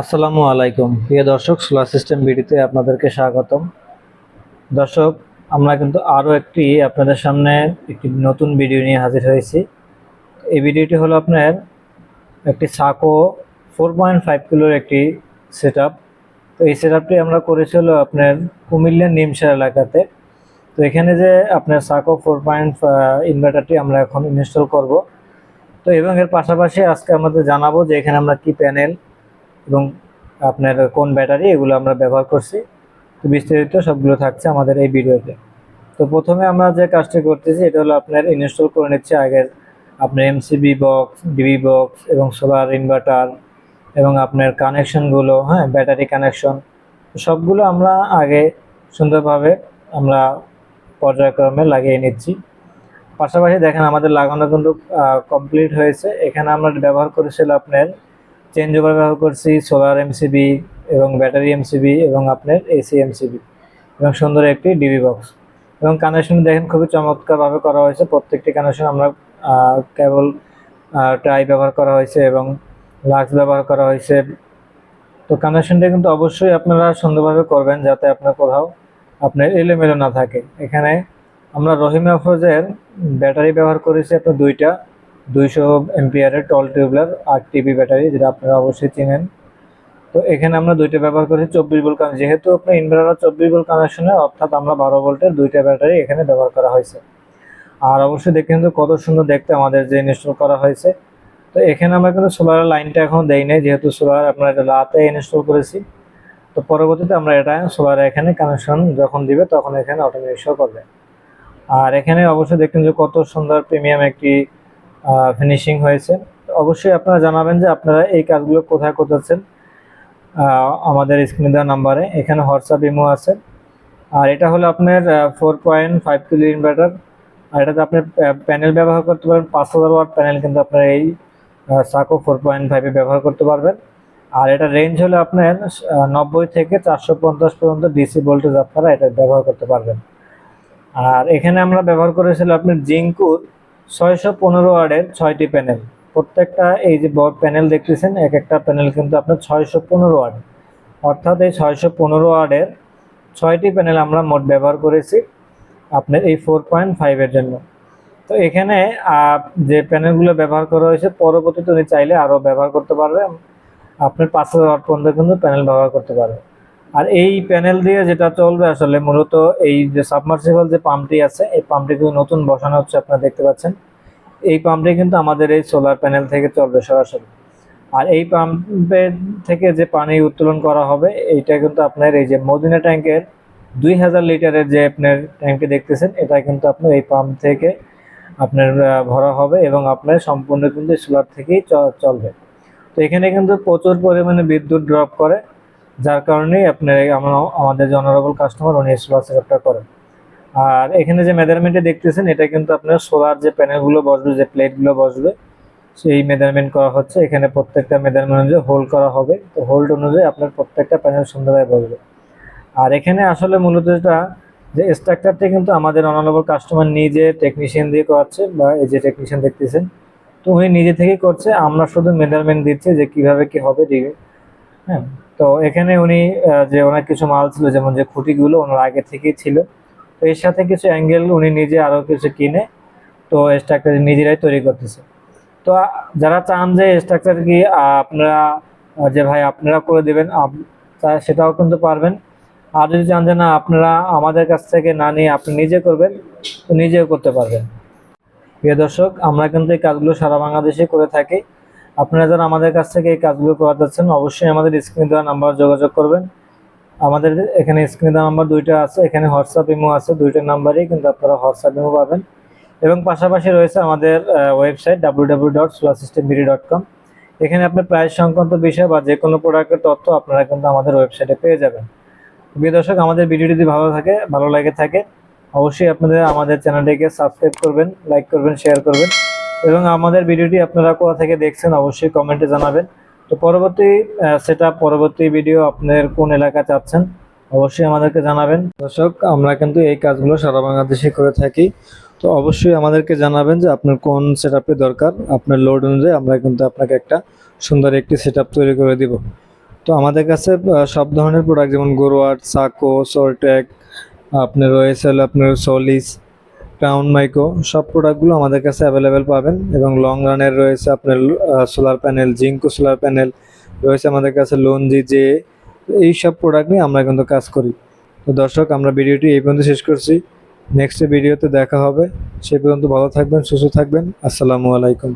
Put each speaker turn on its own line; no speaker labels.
আসসালামু আলাইকুম। প্রিয় দর্শক সোলার সিস্টেম ভিডিওতে আপনাদেরকে স্বাগতম। দর্শক, আমরা কিন্তু আরও একটি আপনাদের সামনে একটি নতুন ভিডিও নিয়ে হাজির হয়েছি। এই ভিডিওটি হলো আপনার একটি সাকো ফোর পয়েন্ট ফাইভ কিলোর একটি সেট তো এই সেট আপটি আমরা করেছি হলো আপনার কুমিল্লার নিমসার এলাকাতে। তো এখানে যে আপনার সাকো ফোর পয়েন্ট ইনভার্টারটি আমরা এখন ইনস্টল করব। তো এবং এর পাশাপাশি আজকে আমাদের জানাব যে এখানে আমরা কি প্যানেল এবং আপনার কোন ব্যাটারি এগুলো আমরা ব্যবহার করছি। তো বিস্তারিত সবগুলো থাকছে আমাদের এই ভিডিওতে। তো প্রথমে আমরা যে কাজটি করতেছি, এটা হলো আপনার ইনস্টল করে নিচ্ছে আগের আপনার এমসিবি বক্স ডিবি বক্স এবং সোলার ইনভার্টার এবং আপনার কানেকশনগুলো হ্যাঁ ব্যাটারি কানেকশন সবগুলো আমরা আগে সুন্দরভাবে আমরা পর্যায়ক্রমে লাগিয়ে নিচ্ছি। পাশাপাশি দেখেন আমাদের লাগানো কিন্তু কমপ্লিট হয়েছে। এখানে আমরা ব্যবহার করেছিল আপনার চেঞ্জ ওভার ব্যবহার করছি সোলার এমসিবি এবং ব্যাটারি এমসিবি এবং আপনার এসি এমসিবি এবং সুন্দর একটি ডিবি বক্স এবং কানেকশন দেখেন খুবই চমৎকারভাবে করা হয়েছে। প্রত্যেকটি কানেকশন আমরা কেবল ট্রাই ব্যবহার করা হয়েছে এবং লাক্স ব্যবহার করা হয়েছে। তো কানেকশনটা কিন্তু অবশ্যই আপনারা সুন্দরভাবে করবেন যাতে আপনার কোথাও আপনার এলোমেলো না থাকে। এখানে আমরা রহিমা ফোজের ব্যাটারি ব্যবহার করেছি আপনার দুইটা। দুইশো এমপিয়ারের টল টিউবলার আর টিভি ব্যাটারি, যেটা আপনারা অবশ্যই চিনেন। তো এখানে আমরা দুইটা ব্যবহার করেছি, চব্বিশ ভোল্ট কানেকশন। যেহেতু আপনার ইনভার্টার চব্বিশ ভোল্ট কানেকশনে, অর্থাৎ আমরা বারো ভোল্টের দুইটা ব্যাটারি এখানে ব্যবহার করা হয়েছে। আর অবশ্যই দেখে কিন্তু কত সুন্দর দেখতে আমাদের যে ইনস্টল করা হয়েছে। তো এখানে আমরা কিন্তু সোলারের লাইনটা এখনও দেই নাই, যেহেতু সোলার আপনার এটা রাতে ইনস্টল করেছি। তো পরবর্তীতে আমরা এটা সোলার এখানে কানেকশন যখন দিবে, তখন এখানে অটোমেটিক শো করবে। আর এখানে অবশ্যই দেখবেন যে কত সুন্দর প্রিমিয়াম একটি ফিনিশিং হয়েছে। অবশ্যই আপনারা জানাবেন যে আপনারা এই কাজগুলো কোথায় করতেছেন। আমাদের স্ক্রিনে দেওয়া নাম্বারে এখানে হোয়াটসঅ্যাপ ইমো আছে। আর এটা হলো আপনার four point five kilo inverter আর এটাতে আপনি প্যানেল ব্যবহার করতে পারেন পাঁচ হাজার ওয়াট প্যানেল কিন্তু আপনার এই সাকো ফোর পয়েন্ট ফাইভে ব্যবহার করতে পারবেন। আর এটা রেঞ্জ হলো আপনার নব্বই থেকে চারশো পঞ্চাশ পর্যন্ত ডিসি ভোল্টেজ আপনারা এটা ব্যবহার করতে পারবেন। আর এখানে আমরা ব্যবহার করেছিলাম আপনার জিঙ্কুর। ছয়শো পনেরো ওয়ার্ডের ছয়টি প্যানেল। প্রত্যেকটা এই যে বড় প্যানেল দেখতেছেন, এক একটা প্যানেল কিন্তু আপনার ছয়শো পনেরো ওয়ার্ড। অর্থাৎ এই ছয়শো পনেরো ওয়ার্ডের ছয়টি প্যানেল আমরা মোট ব্যবহার করেছি আপনার এই ফোর পয়েন্ট ফাইভের জন্য। তো এখানে যে প্যানেলগুলো ব্যবহার করা হয়েছে, পরবর্তীতে উনি চাইলে আরও ব্যবহার করতে পারবে আপনার পাঁচ হাজার ওয়াট পর্যন্ত কিন্তু প্যানেল ব্যবহার করতে পারবে আর এই প্যানেল দিয়ে যেটা চলবে আসলে মূলত এই যে সাবমার্সিবল যে পাম্পটি আছে, এই পাম্পটি কিন্তু নতুন বসানো হচ্ছে, আপনারা দেখতে পাচ্ছেন। এই পাম্পটি কিন্তু আমাদের এই সোলার প্যানেল থেকে চলবে সরাসরি। আর এই পাম্পের থেকে যে পানি উত্তোলন করা হবে, এইটা কিন্তু আপনার এই যে মদিনা ট্যাঙ্কের দুই হাজার লিটারের যে আপনার ট্যাঙ্কটি দেখতেছেন, এটা কিন্তু আপনার এই পাম্প থেকে আপনার ভরা হবে এবং আপনার সম্পূর্ণ কিন্তু সোলার থেকেই চলবে। তো এখানে কিন্তু প্রচুর পরিমাণে বিদ্যুৎ ড্রপ করে। যার কারণেই আপনার আমাদের অনারেবল কাস্টমার উনি সোলার সেটআপটা করেন। আর এখানে যে মেজারমেন্টে দেখতেছেন, এটা কিন্তু আপনার সোলার যে প্যানেলগুলো বসবে, যে প্লেটগুলো বসবে, সেই মেজারমেন্ট করা হচ্ছে। এখানে প্রত্যেকটা মেজারমেন্ট অনুযায়ী হোল্ড করা হবে। তো হোল্ড অনুযায়ী আপনার প্রত্যেকটা প্যানেল সুন্দরভাবে বসবে। আর এখানে আসলে মূলত যেটা, যে স্ট্রাকচারটা কিন্তু আমাদের অনারেবল কাস্টমার নিজে টেকনিশিয়ান দিয়ে করাচ্ছে, বা এই যে টেকনিশিয়ান দেখতেছেন, তো উনি নিজে থেকেই করছে। আমরা শুধু মেজারমেন্ট দিচ্ছি যে কীভাবে কি হবে হ্যাঁ। তো এখানে উনি যে অনেক কিছু মাল ছিল, যেমন যে খুঁটিগুলো ওনার আগে থেকেই ছিল, তো এর সাথে কিছু অ্যাঙ্গেল উনি নিজে আরও কিছু কিনে, তো স্ট্রাকচার নিজেরাই তৈরি করতেছে। তো যারা চান যে স্ট্রাকচার কি আপনারা যে ভাই আপনারা করে দেবেন সেটাও কিন্তু পারবেন। আর যদি চান যে না, আপনারা আমাদের কাছ থেকে না নিয়ে আপনি নিজে করবেন, তো নিজেও করতে পারবেন। প্রিয় দর্শক, আমরা কিন্তু এই কাজগুলো সারা বাংলাদেশে করে থাকি। আপনারা যারা আমাদের কাছ থেকে এই কাজগুলো করাতে যাচ্ছেন, অবশ্যই আমাদের স্ক্রিন দেওয়া নাম্বার যোগাযোগ করবেন। আমাদের এখানে স্ক্রিন দেওয়া নাম্বার দুইটা আছে, এখানে হোয়াটসঅ্যাপ ইমো আছে, দুইটা নাম্বারেই কিন্তু আপনারা হোয়াটসঅ্যাপ ইমো পাবেন। এবং পাশাপাশি রয়েছে আমাদের ওয়েবসাইট ডাব্লিউ এখানে আপনার প্রাইস সংক্রান্ত বিষয় বা যে কোনো প্রোডাক্টের তথ্য আপনারা কিন্তু আমাদের ওয়েবসাইটে পেয়ে যাবেন। প্রিয় দর্শক, আমাদের ভিডিও যদি ভালো থাকে, ভালো লাগে থাকে, অবশ্যই আপনাদের আমাদের চ্যানেলটিকে সাবস্ক্রাইব করবেন লাইক করবেন শেয়ার করবেন। এবং আমাদের ভিডিওটি আপনারা কোথা থেকে দেখছেন অবশ্যই কমেন্টে জানাবেন। তো পরবর্তী সেটা পরবর্তী ভিডিও আপনার কোন এলাকা চাচ্ছেন অবশ্যই আমাদেরকে জানাবেন। দর্শক, আমরা কিন্তু এই কাজগুলো সারা বাংলাদেশে করে থাকি। তো অবশ্যই আমাদেরকে জানাবেন যে আপনার কোন সেট দরকার। আপনার লোড অনুযায়ী আমরা কিন্তু আপনাকে একটা সুন্দর একটি সেট তৈরি করে দিব। তো আমাদের কাছে সব ধরনের প্রোডাক্ট যেমন গোরোয়ার সাকো সোরটেক আপনার রয়েছে আপনার সলিস ক্রাউন মাইক্রো সব প্রোডাক্টগুলো আমাদের কাছে অ্যাভেলেবেল পাবেন এবং লং রানের রয়েছে আপনার solar panel Jinko solar panel রয়েছে আমাদের কাছে লঞ্জি জে এই সব প্রোডাক্ট নিয়ে আমরা কিন্তু কাজ করি। তো দর্শক, আমরা ভিডিওটি এই পর্যন্ত শেষ করছি। নেক্সট ভিডিওতে দেখা হবে। সে পর্যন্ত ভালো থাকবেন, সুস্থ থাকবেন। আসসালামু আলাইকুম।